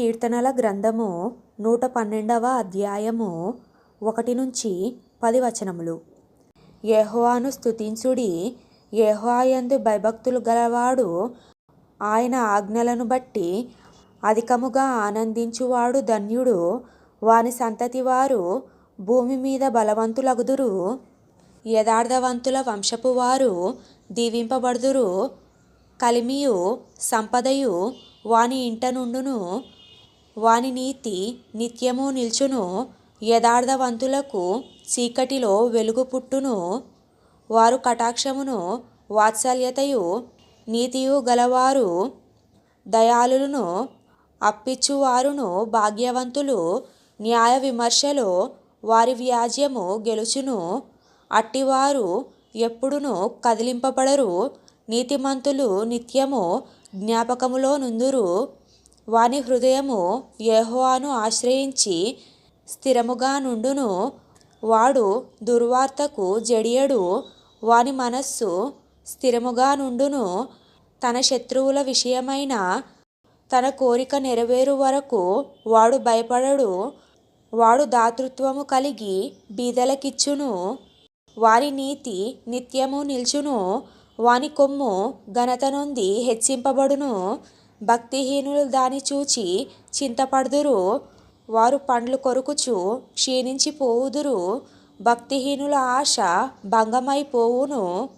కీర్తనల గ్రంథము నూట పన్నెండవ అధ్యాయము ఒకటి నుంచి పది వచనములు. యహోవాను స్తుతించుడి యెహోవాయందు భయభక్తులు గలవాడు ఆయన ఆజ్ఞలను బట్టి అధికముగా ఆనందించువాడు ధన్యుడు. వాని సంతతి వారు భూమి మీద బలవంతులగుదురు. యథార్థవంతుల వంశపు వారు దీవింపబడుదురు. కలిమియు సంపదయు వాని ఇంట నుండును వాని నీతి నిత్యము నిల్చును యథార్థవంతులకు చీకటిలో వెలుగు పుట్టును. వారు కటాక్షమును వాత్సల్యతయు నీతియు గలవారు. దయాళులను అప్పిచ్చువారును భాగ్యవంతులు న్యాయ విమర్శలో వారి వ్యాజ్యము గెలుచును. అట్టివారు ఎప్పుడును కదిలింపబడరు నీతిమంతులు నిత్యము జ్ఞాపకములో నుందురు. వాని హృదయము యెహోవాను ఆశ్రయించి స్థిరముగా నుండును. వాడు దుర్వార్తకు జడియడు. వాని మనస్సు స్థిరముగా నుండును. తన శత్రువుల విషయమైన తన కోరిక నెరవేరు వరకు వాడు భయపడడు. వాడు దాతృత్వము కలిగి బీదలకిచ్చును. వారి నీతి నిత్యము నిల్చును. వాని కొమ్ము ఘనత నొంది హెచ్చింపబడును. భక్తిహీనులు దాని చూచి చింతపడుదురు. వారు పండ్లు కొరుకుచు క్షీణించిపోవుదురు. భక్తిహీనుల ఆశ భంగమైపోవును.